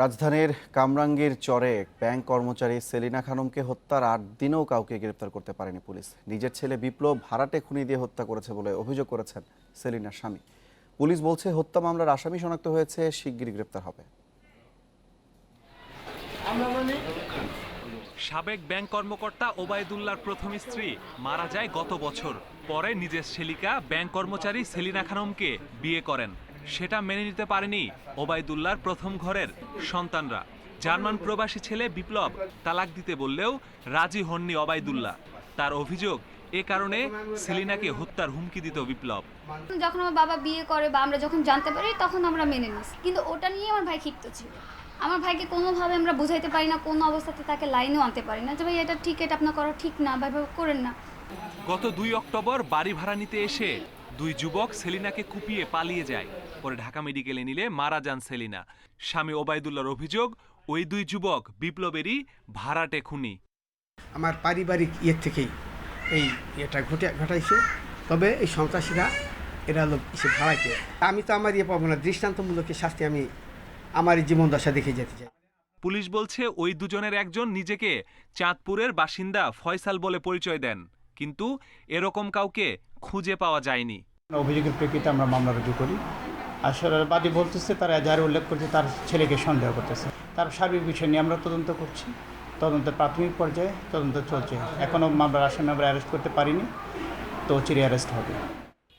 রাজধানীর কামরাঙ্গীর চরে ব্যাংক কর্মচারী সেলিনা খানমকে হত্যার আট দিনেও কাউকে গ্রেপ্তার করতে পারেনি পুলিশ। নিজের ছেলে বিপ্লব ভাড়াটে খুনি দিয়ে হত্যা করেছে বলে অভিযোগ করেছেন সেলিনার স্বামী। পুলিশ বলছে, হত্যা মামলার আসামি শনাক্ত হয়েছে, শিগগিরই গ্রেপ্তার হবে। সাবেক ব্যাংক কর্মকর্তা ওবায়দুল্লার প্রথম স্ত্রী মারা যায় গত বছর। পরে নিজের শেলিকা ব্যাংক কর্মচারী সেলিনা খানমকে বিয়ে করেন। সেটা মেনে নিতে পারেনি ওবায়দুল্লাহর প্রথম ঘরের সন্তানরা। জার্মান প্রবাসী ছেলে বিপ্লব তালাক দিতে বললেও রাজি হননি ওবায়দুল্লাহ। তার অভিযোগ এ কারণে সেলিনাকে হত্যার হুমকি দিত বিপ্লব। যখন আমার বাবা বিয়ে করে বা আমরা যখন জানতে পারি তখন আমরা মেনে নিই। কিন্তু ওটা নিয়ে আমার ভাই ক্ষিপ্ত ছিল। আমার ভাইকে কোনোভাবে আমরা বুঝাইতে পারি না কোনো অবস্থাতে তাকে লাইনেও আনতে পারি না যে ভাই এটা ঠিক এটা আপনার করা ঠিক না বা করেন না। গত দুই অক্টোবর বাড়ি ভাড়া নিতে এসে দুই যুবক সেলিনাকে কুপিয়ে পালিয়ে যায়। পরে ঢাকা মেডিকেলে নিলে মারা যান সেলিনা। স্বামী ওবায়দুল্লাহর অভিযোগ ওই দুই যুবক বিপ্লবেরই ভাড়াটে খুনি। আমার পারিবারিক ইয়ের থেকেই এই এটা ঘটে ঘটাইছে। তবে এই সন্ত্রাসীরা এরা হলো সে ভাড়াইছে। আমি তো আমার ইয়ে পাবো না দৃষ্টান্তমূলক শাস্তি আমি আমার জীবন দশা দেখে যেতে চাই। পুলিশ বলছে ওই দুজনের একজন নিজেকে চাঁদপুরের বাসিন্দা ফয়সাল বলে পরিচয় দেন। কিন্তু এরকম কাউকে খুঁজে পাওয়া যায়নি। অভিযোগের প্রেক্ষিতে আমরা মামলা রুজু করি। আসলে বাদী বলতেছে, তারা যার উল্লেখ করছে তার ছেলেকে সন্দেহ করতেছে। তার সার্বিক বিষয় নিয়ে আমরা তদন্ত করছি। তদন্তের প্রাথমিক পর্যায়ে তদন্ত চলছে। এখনও মামলার আসামি আমরা অ্যারেস্ট করতে পারিনি, তো চিরে অ্যারেস্ট হবে।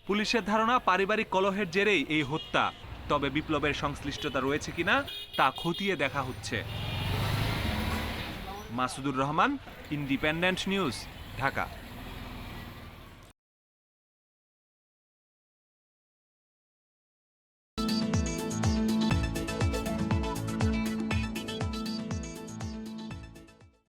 পুলিশের ধারণা, পারিবারিক কলহের জেরেই এই হত্যা। তবে বিপ্লবের সংশ্লিষ্টতা রয়েছে কিনা, তা খতিয়ে দেখা হচ্ছে। Masudur Rahman, Independent News, Dhaka.